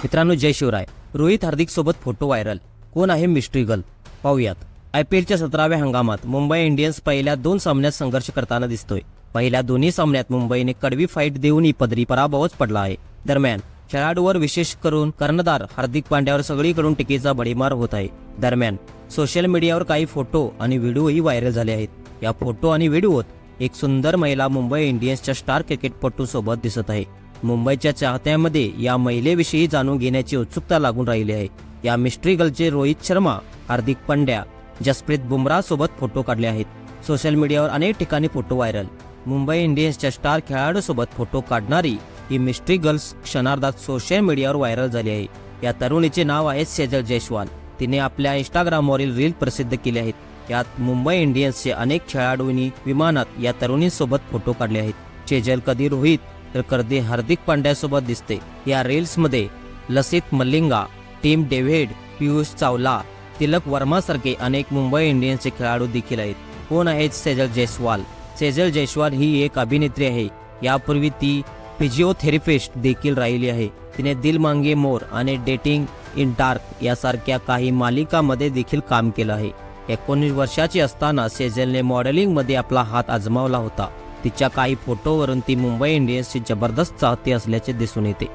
मित्रांनो जय शिवराय. रोहित हार्दिक सोबत photo viral. कोण आहे मिस्ट्री गर्ल? पाहूयात. आय पी एलच्या सतराव्या हंगामात मुंबई इंडियन्स पहिल्या दोन सामन्यात संघर्ष करताना दिसतोय. पहिल्या दोन्ही सामन्यात मुंबईने कडवी फाईट देऊनही पदरी पराभवच पडला आहे. दरम्यान खेळाडूवर विशेष करून कर्णधार हार्दिक पांड्यावर सगळीकडून टीकेचा भडीमार होत आहे. दरम्यान सोशल मीडियावर काही फोटो आणि व्हिडिओही व्हायरल झाले आहेत. या फोटो आणि व्हिडिओत एक सुंदर महिला मुंबई इंडियन्सच्या स्टार क्रिकेटपटू सोबत दिसत आहे. मुंबईच्या चाहत्यांमध्ये या महिलेविषयी जाणून घेण्याची उत्सुकता लागून राहिली आहे. या मिस्ट्री गर्लचे रोहित शर्मा हार्दिक पंड्या जसप्रीत बुमराह सोबत फोटो काढले आहेत. सोशल मीडियावर अनेक ठिकाणी फोटो व्हायरल मुंबई इंडियन्सच्या स्टार खेळाडूसोबत फोटो काढणारी ही मिस्ट्री गर्ल्स क्षणार्धात सोशल मीडियावर व्हायरल झाली आहे. या तरुणीचे नाव आहे सेजल जयस्वाल. तिने आपल्या इंस्टाग्रामवरील रील प्रसिद्ध केले आहेत. यात मुंबई इंडियन्सचे अनेक खेळाडूंनी विमानात या तरुणींसोबत फोटो काढले आहेत. सेजल कधी रोहित तर कर्दी हार्दिक पांड्यासोबत दिसते. या रील्समध्ये लसित मल्लिंगा टीम डेव्हिड पियुष चावला तिलक वर्मासारखे अनेक मुंबई इंडियन्सचे खेळाडू देखील आहेत. कोण आहेत सेजल जयस्वाल? सेजल जयस्वाल ही एक अभिनेत्री आहे. यापूर्वी ती फिजिओथेरपिस्ट देखील राहिली आहे. तिने दिल मांगे मोर आणि डेटिंग इन डार्क यासारख्या काही मालिकामध्ये देखील काम केलं आहे. एकोणीस वर्षाची असताना सेजलने मॉडेलिंगमध्ये आपला हात आजमावला होता. तिच्या काही फोटोवरून ती मुंबई इंडियन्सची जबरदस्त चाहती असल्याचे दिसून येते.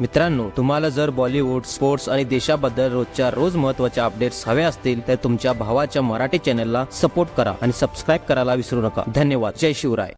मित्रांनो तुम्हाला जर बॉलिवूड स्पोर्ट्स आणि देशाबद्दल रोजच्या रोज महत्त्वाच्या अपडेट्स हवे असतील तर तुमच्या भावाच्या मराठी चॅनलला सपोर्ट करा आणि सबस्क्राईब करायला विसरू नका. धन्यवाद. जय शिवराय.